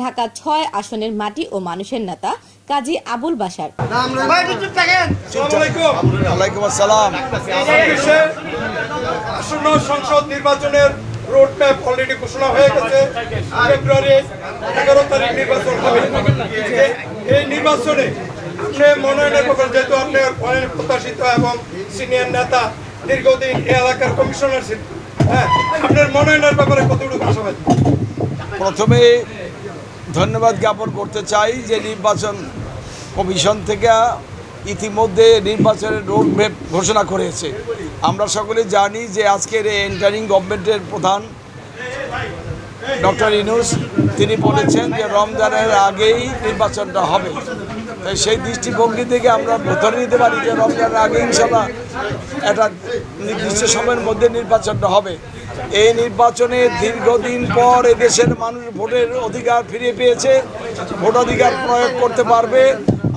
ঢাকা ছয় আসনের মাটি ও মানুষের নেতা কাজী আবুল বাসার আসন্ন সংসদ নির্বাচনের রোড ম্যাপ অলরেডি ঘোষণা হয়ে গেছে। ফেব্রুয়ারি এগারো তারিখ নির্বাচন হবে। এই নির্বাচনে আপনি মনোনয়নের ব্যাপারে যেহেতু আপনি অনেক প্রত্যাশিত এবং সিনিয়র নেতা দীর্ঘদিন এই এলাকার কমিশনার ছিলেন হ্যাঁ আপনার মনোনয়নের ব্যাপারে কতটুকু আশাবাদী? প্রথমে ধন্যবাদ জ্ঞাপন করতে চাই যে নির্বাচন কমিশন থেকে ইতিমধ্যে নির্বাচনের রোড ম্যাপ ঘোষণা করেছে। আমরা সকলে জানি যে আজকের এই এন্টারিং গভর্নমেন্টের প্রধান ডক্টর ইনুস তিনি বলেছেন যে রমজানের আগেই নির্বাচনটা হবে। তাই সেই দৃষ্টিভঙ্গি থেকে আমরা ধরে নিতে পারি যে রমজানের আগে ইনশাল্লাহ একটা নির্দিষ্ট সময়ের মধ্যে নির্বাচনটা হবে। এই নির্বাচনে দীর্ঘদিন পর এদেশের মানুষ ভোটের অধিকার ফিরে পেয়েছে, ভোটাধিকার প্রয়োগ করতে পারবে।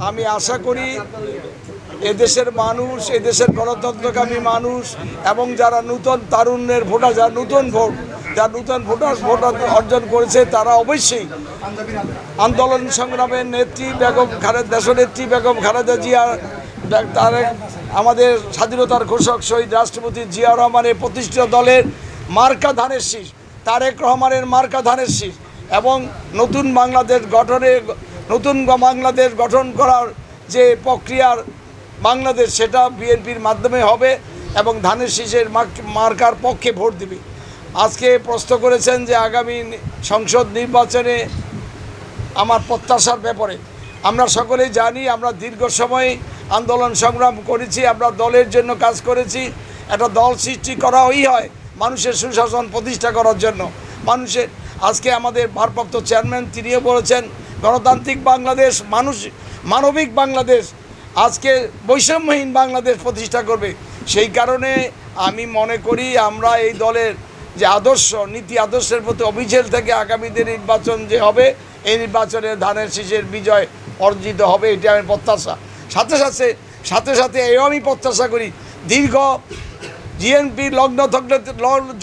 আমি আশা করি এদেশের মানুষ, এদেশের গণতন্ত্রকামী মানুষ এবং যারা নূতন তারুণ্যের ভোটার, যারা নূতন ভোট, যারা নূতন ভোটার, ভোট অর্জন করেছে, তারা অবশ্যই আন্দোলন সংগ্রামের নেত্রী বেগম খালেদ, দেশনেত্রী বেগম খালেদা জিয়া, তারেক, আমাদের স্বাধীনতার ঘোষক শহীদ রাষ্ট্রপতি জিয়া রহমানের প্রতিষ্ঠিত দলের মার্কা ধানের শীষ, তারেক রহমানের মার্কা ধানের শীষ এবং নতুন বাংলাদেশ গঠনে, নতুন বাংলাদেশ গঠন করার যে প্রক্রিয়ার বাংলাদেশ, সেটা বিএনপির মাধ্যমে হবে এবং ধানের শীষের মার্কার পক্ষে ভোট দিবে। আজকে প্রশ্ন করেছেন যে আগামী সংসদ নির্বাচনে আমার প্রত্যাশার ব্যাপারে। আমরা সকলেই জানি, আমরা দীর্ঘ সময় আন্দোলন সংগ্রাম করেছি, আমরা দলের জন্য কাজ করেছি। একটা দল সৃষ্টি করাই হয় মানুষের সুশাসন প্রতিষ্ঠা করার জন্য। মানুষের, আজকে আমাদের ভারপ্রাপ্ত চেয়ারম্যান তিনিও বলেছেন, গণতান্ত্রিক বাংলাদেশ, মানুষ, মানবিক বাংলাদেশ, আজকে বৈষম্যহীন বাংলাদেশ প্রতিষ্ঠা করবে। সেই কারণে আমি মনে করি আমরা এই দলের যে আদর্শ, নীতি আদর্শের প্রতি অবিচল থেকে আগামী দিনে নির্বাচন যে হবে, এই নির্বাচনে ধানের শীষের বিজয় অর্জিত হবে এটি আমি প্রত্যাশা। সাথে সাথে সাথে সাথে এও আমি প্রত্যাশা করি, দীর্ঘ জিএনপি লগ্ন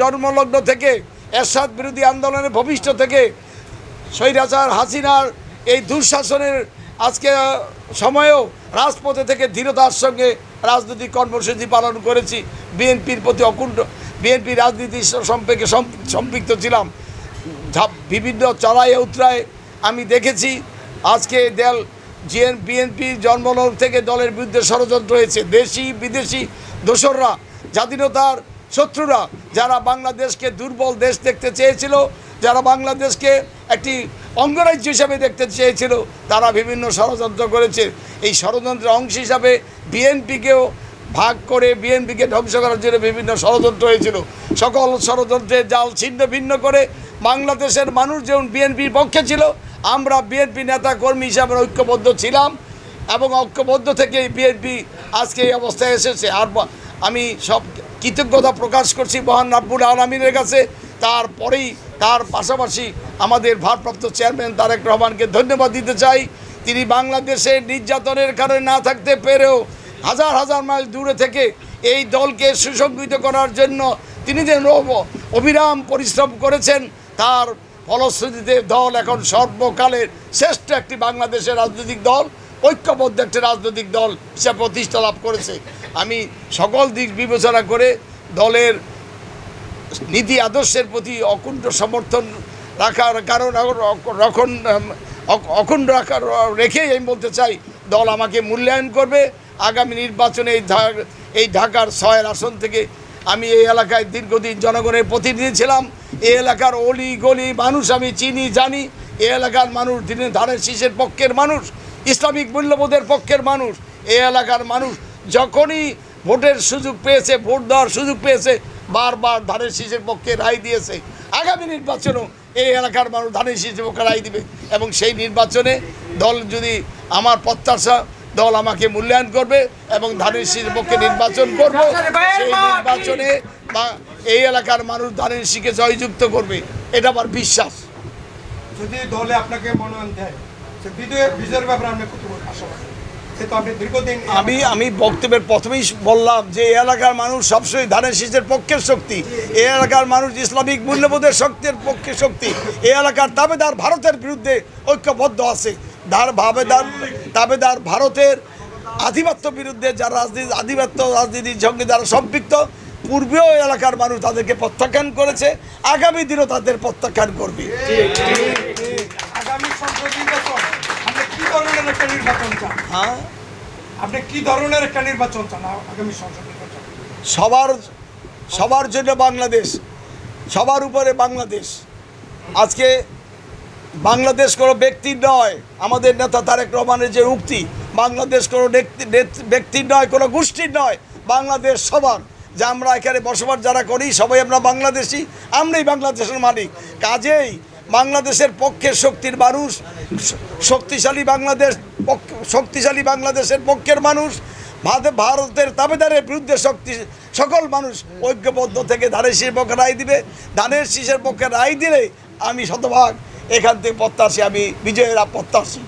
জন্মলগ্ন থেকে, এরশাদ বিরোধী আন্দোলনের ভবিষ্য থেকে স্বৈরাচার হাসিনার এই দুঃশাসনের আজকে সময়েও রাজপথে থেকে দৃঢ়তার সঙ্গে রাজনৈতিক কর্মসূচি পালন করেছি। বিএনপির প্রতি অকুণ্ঠ, বিএনপি রাজনীতি সম্পর্কে সম্পৃক্ত ছিলাম। বিভিন্ন চড়াই উতরায় আমি দেখেছি। আজকে দেল, জিএন বিএনপির জন্মলগ্ন থেকে দলের বিরুদ্ধে ষড়যন্ত্র হয়েছে। দেশি, বিদেশি দোসররা স্বাধীনতার শত্রুরা যারা বাংলাদেশকে দুর্বল দেশ দেখতে চেয়েছিল, যারা বাংলাদেশকে একটি অঙ্গরাজ্য হিসাবে দেখতে চেয়েছিল, তারা বিভিন্ন ষড়যন্ত্র করেছে। এই ষড়যন্ত্রের অংশ হিসাবে বিএনপিকেও ভাগ করে বিএনপিকে ধ্বংস করার জন্য বিভিন্ন ষড়যন্ত্র হয়েছিল। সকল ষড়যন্ত্রের জাল ছিন্ন ভিন্ন করে বাংলাদেশের মানুষ যেমন বিএনপির পক্ষে ছিল, আমরা বিএনপি নেতা কর্মী হিসাবে ঐক্যবদ্ধ ছিলাম এবং ঐক্যবদ্ধ থেকে বিএনপি আজকে এই অবস্থায় এসেছে। আর আমি সব কৃতজ্ঞতা প্রকাশ করছি মহান রাব্বুল আলমিনের কাছে। তারপরেই, তার পাশাপাশি আমাদের ভারপ্রাপ্ত চেয়ারম্যান তারেক রহমানকে ধন্যবাদ দিতে চাই। তিনি বাংলাদেশের নির্যাতনের কারণে না থাকতে পেরেও হাজার হাজার মাইল দূরে থেকে এই দলকে সুসংগঠিত করার জন্য তিনি যে অব- অবিরাম পরিশ্রম করেছেন, তার ফলশ্রুতিতে দল এখন সর্বকালের শ্রেষ্ঠ একটি বাংলাদেশের রাজনৈতিক দল। ঐক্যবদ্ধ একটি রাজনৈতিক দল হিসাবে প্রতিষ্ঠা লাভ করেছে। আমি সকল দিক বিবেচনা করে দলের নীতি আদর্শের প্রতি অকুণ্ঠ সমর্থন রাখার কারণ রক্ষণ অখণ্ড রাখার রেখেই আমি বলতে চাই, দল আমাকে মূল্যায়ন করবে। আগামী নির্বাচনে এই এই ঢাকার ছয়ের আসন থেকে আমি এই এলাকায় দীর্ঘদিন জনগণের প্রতিনিধি ছিলাম। এই এলাকার অলি গলি মানুষ আমি চিনি, জানি। এই এলাকার মানুষ দিনের ধানের শীষের পক্ষের মানুষ। ইসলামিক মূল্যবোধের পক্ষের মানুষ, এই এলাকার মানুষ যখনই ভোটের সুযোগ পেয়েছে, ভোট দেওয়ার সুযোগ পেয়েছে, বারবার ধানের শীষের পক্ষে রায় দিয়েছে। আগামী নির্বাচনেও এই এলাকার মানুষ ধানের শীষের পক্ষে রায় দিবে এবং সেই নির্বাচনে দল যদি আমার প্রত্যাশা, দল আমাকে মূল্যায়ন করবে এবং ধানের শীষের পক্ষে নির্বাচন করব, সেই নির্বাচনে বা এই এলাকার মানুষ ধানের শীষকে জয়যুক্ত করবে। এটা আমার বিশ্বাস। যদি দলে আপনাকে মনোনয়ন দেয় আমি আমি বক্তব্যের প্রথমেই বললাম যে এই এলাকার মানুষ সবসময় ধানের শীষের পক্ষের শক্তি। এ এলাকার মানুষ ইসলামিক মূল্যবোধের শক্তির পক্ষে শক্তি। এ এলাকার দাবেদার ভারতের বিরুদ্ধে ঐক্যবদ্ধ আছে। ধার ভাবেদার দাবেদার ভারতের আধিপত্য বিরুদ্ধে যারা রাজনীতি আধিপত্য রাজনীতির সঙ্গে যারা সম্পৃক্ত, পূর্বেও এলাকার মানুষ তাদেরকে প্রত্যাখ্যান করেছে। আগামী দিনও তাদের প্রত্যাখ্যান করবে আগামী সংসদ নির্বাচন আপনি কি ধরনের একটা নির্বাচন চান। হ্যাঁ? আপনি কি ধরনের একটা নির্বাচন চান? আগামী সংসদ নির্বাচন। সবার সবার জন্য বাংলাদেশ সবার উপরে বাংলাদেশ। আজকে বাংলাদেশ কোনো ব্যক্তির নয় আমাদের নেতা তারেক রহমানের যে উক্তি বাংলাদেশ কোনো ব্যক্তি- ব্যক্তির নয় কোনো গোষ্ঠীর নয় বাংলাদেশ সবার। যে আমরা এখানে বসবাস যারা করি সবাই আমরা বাংলাদেশি আমরাই বাংলাদেশের মালিক। কাজেই বাংলাদেশের পক্ষে শক্তির মানুষ, শক্তিশালী বাংলাদেশ শক্তিশালী বাংলাদেশের পক্ষের মানুষ, ভারতে- ভারতের তাবেদারের বিরুদ্ধে শক্তি, সকল মানুষ ঐক্যবদ্ধ থেকে ধানের শীষের পক্ষে রায় দিবে। ধানের শীষের পক্ষে রায় দিলে আমি শতভাগ এখান থেকে প্রত্যাশী, আমি বিজয়ের প্রত্যাশী।